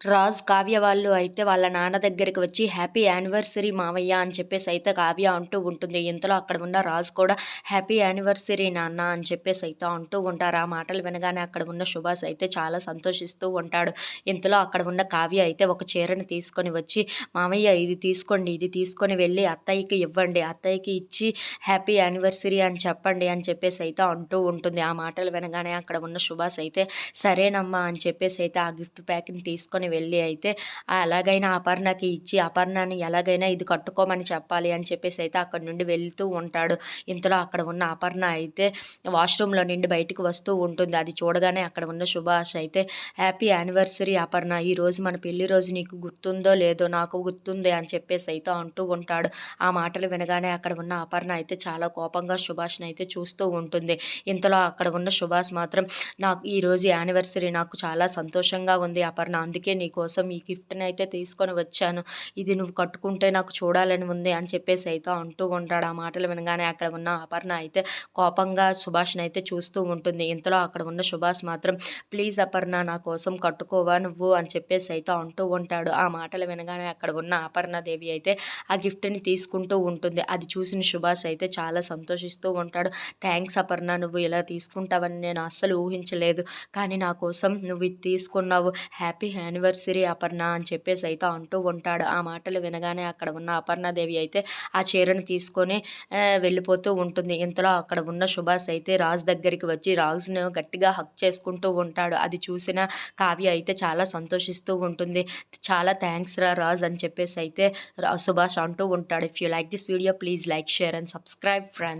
రాజ్ కావ్య వాళ్ళు అయితే వాళ్ళ నాన్న దగ్గరికి వచ్చి హ్యాపీ యానివర్సరీ మావయ్య అని చెప్పేసి అయితే కావ్య అంటూ ఉంటుంది. ఇంతలో అక్కడ ఉన్న రాజ్ కూడా హ్యాపీ యానివర్సరీ నాన్న అని చెప్పేసి అయితే అంటూ ఉంటారు. ఆ మాటలు వినగానే అక్కడ ఉన్న సుభాష్ అయితే చాలా సంతోషిస్తూ ఉంటాడు. ఇంతలో అక్కడ ఉన్న కావ్య అయితే ఒక చీరను తీసుకొని వచ్చి మామయ్య ఇది తీసుకోండి ఇది తీసుకొని వెళ్ళి అత్తయ్యకి ఇవ్వండి. అత్తయ్యకి ఇచ్చి హ్యాపీ యానివర్సరీ అని చెప్పండి అని చెప్పేసి అయితే అంటూ ఉంటుంది. ఆ మాటలు వినగానే అక్కడ ఉన్న సుభాష్ అయితే సరేనమ్మా అని చెప్పేసి అయితే ఆ గిఫ్ట్ ప్యాక్ని తీసుకొని వెళ్ళి అయితే ఎలాగైనా అపర్ణకి ఇచ్చి అపర్ణని ఎలాగైనా ఇది కట్టుకోమని చెప్పాలి అని చెప్పేసి అయితే అక్కడ నుండి వెళ్తూ ఉంటాడు. ఇంతలో అక్కడ ఉన్న అపర్ణ అయితే వాష్రూమ్లో నుండి బయటకు వస్తూ ఉంటుంది. అది చూడగానే అక్కడ ఉన్న సుభాష్ అయితే హ్యాపీ యానివర్సరీ అపర్ణ. ఈ రోజు మన పెళ్ళి రోజు నీకు గుర్తుందో లేదో నాకు గుర్తుంది అని చెప్పేసి అయితే అంటూ ఉంటాడు. ఆ మాటలు వినగానే అక్కడ ఉన్న అపర్ణ అయితే చాలా కోపంగా సుభాష్ని అయితే చూస్తూ ఉంటుంది. ఇంతలో అక్కడ ఉన్న సుభాష్ మాత్రం నాకు ఈరోజు యానివర్సరీ. నాకు చాలా సంతోషంగా ఉంది అపర్ణ. అందుకే నీకోసం ఈ గిఫ్ట్ని అయితే తీసుకొని వచ్చాను. ఇది నువ్వు కట్టుకుంటే నాకు చూడాలని ఉంది అని చెప్పేసి అయితే అంటూ ఉంటాడు. ఆ మాటలు వినగానే అక్కడ ఉన్న అపర్ణ అయితే కోపంగా సుభాష్ని అయితే చూస్తూ ఉంటుంది. ఇంతలో అక్కడ ఉన్న సుభాష్ మాత్రం ప్లీజ్ అపర్ణ నా కోసం కట్టుకోవా నువ్వు? అని చెప్పేసి అయితే అంటూ ఉంటాడు. ఆ మాటలు వినగానే అక్కడ ఉన్న అపర్ణదేవి అయితే ఆ గిఫ్ట్ని తీసుకుంటూ ఉంటుంది. అది చూసిన సుభాష్ అయితే చాలా సంతోషిస్తూ ఉంటాడు. థ్యాంక్స్ అపర్ణ నువ్వు ఇలా తీసుకుంటావని నేను అస్సలు ఊహించలేదు. కానీ నా కోసం నువ్వు ఇది తీసుకున్నావు. హ్యాపీ యానివర్సరీ అపర్ణ అని చెప్పేసి అయితే అంటూ ఉంటాడు. ఆ మాటలు వినగానే అక్కడ ఉన్న అపర్ణాదేవి అయితే ఆ చీరను తీసుకొని వెళ్ళిపోతూ ఉంటుంది. ఇంతలో అక్కడ ఉన్న సుభాష్ అయితే రాజ్ దగ్గరికి వచ్చి రాజ్ను గట్టిగా హక్ చేసుకుంటూ ఉంటాడు. అది చూసిన కావ్య అయితే చాలా సంతోషిస్తూ ఉంటుంది. చాలా థ్యాంక్స్ రా రాజ్ అని చెప్పేసి అయితే సుభాష్ అంటూ ఉంటాడు. If you like this video please like share and subscribe friends